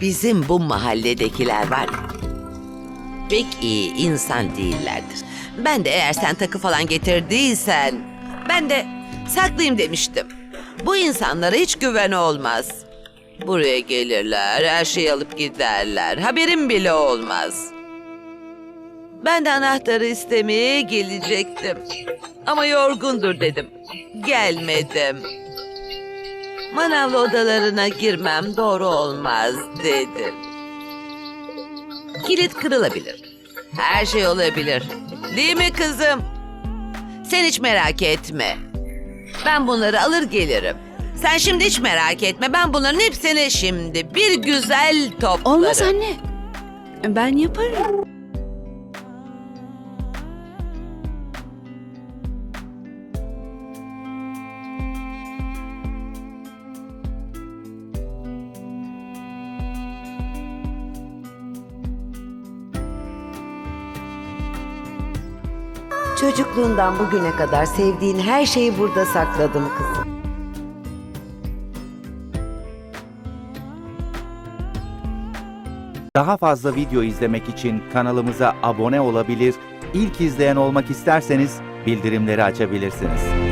Bizim bu mahalledekiler var pek iyi insan değillerdir. Ben de eğer sen takı falan getirdiysen, ben de saklayayım demiştim. Bu insanlara hiç güven olmaz. Buraya gelirler, her şeyi alıp giderler. Haberim bile olmaz. Ben de anahtarı istemeye gelecektim. Ama yorgundur dedim. Gelmedim. Manavlı odalarına girmem doğru olmaz dedim. Kilit kırılabilir. Her şey olabilir. Değil mi kızım? Sen hiç merak etme. Ben bunları alır gelirim. Sen şimdi hiç merak etme. Ben bunların hepsini şimdi bir güzel toplarım. Olmaz anne. Ben yaparım. Çocukluğundan bugüne kadar sevdiğin her şeyi burada sakladım kızım. Daha fazla video izlemek için kanalımıza abone olabilir, ilk izleyen olmak isterseniz bildirimleri açabilirsiniz.